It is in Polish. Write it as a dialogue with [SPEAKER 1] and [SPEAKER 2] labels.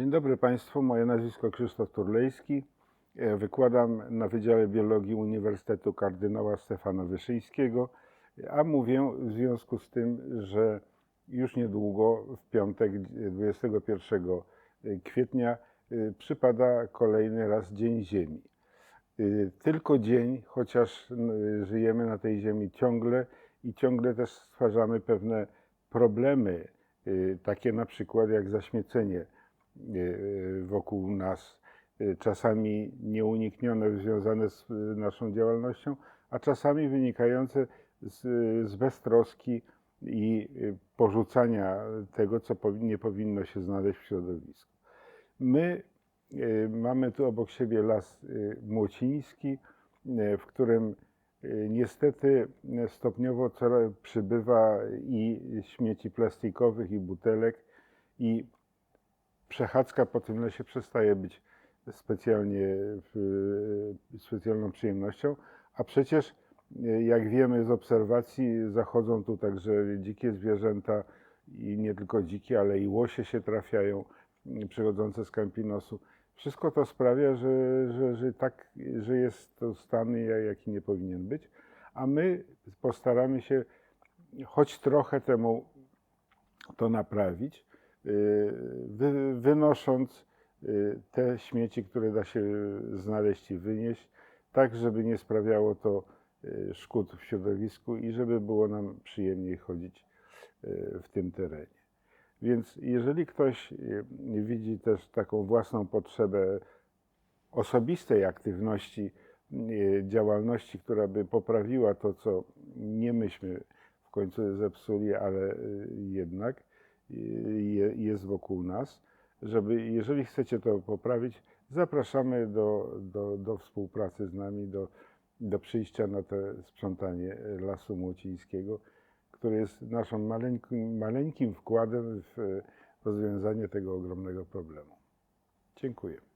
[SPEAKER 1] Dzień dobry Państwu, moje nazwisko Krzysztof Turlejski. E, Wykładam na Wydziale Biologii Uniwersytetu Kardynała Stefana Wyszyńskiego, a mówię w związku z tym, że już niedługo, w piątek 21 kwietnia, e, przypada kolejny raz Dzień Ziemi. E, Tylko dzień, chociaż żyjemy na tej Ziemi ciągle i ciągle też stwarzamy pewne problemy, e, takie na przykład jak zaśmiecenie e, wokół nas, e, czasami nieuniknione, związane z e, naszą działalnością, a czasami wynikające z, z beztroski i e, porzucania tego, co nie powinno się znaleźć w środowisku. My e, mamy tu obok siebie las e, Młociński, e, w którym e, niestety e, stopniowo przybywa i śmieci plastikowych, i butelek, i przechadzka po tym lesie przestaje być specjalnie w- specjalną przyjemnością, a przecież e, jak wiemy z obserwacji zachodzą tu także dzikie zwierzęta i nie tylko dzikie, ale i łosie się trafiają przychodzące z Campinosu. Wszystko to sprawia, że, że, że, tak, że jest to stan, ja- jaki nie powinien być, a my postaramy się choć trochę temu to naprawić, wy, wynosząc y, te śmieci, które da się znaleźć i wynieść, tak żeby nie sprawiało to y, szkód w środowisku i żeby było nam przyjemniej chodzić y, w tym terenie. Więc jeżeli ktoś y, widzi też taką własną potrzebę osobistej aktywności, y, działalności, która by poprawiła to, co nie myśmy w końcu zepsuli, ale y, jednak y, je- jest wokół nas, żeby jeżeli chcecie to poprawić, zapraszamy do, do, do współpracy z nami, do, do przyjścia na to sprzątanie Lasu Młocińskiego, który jest naszym maleńkim, maleńkim wkładem w rozwiązanie tego ogromnego problemu. Dziękuję.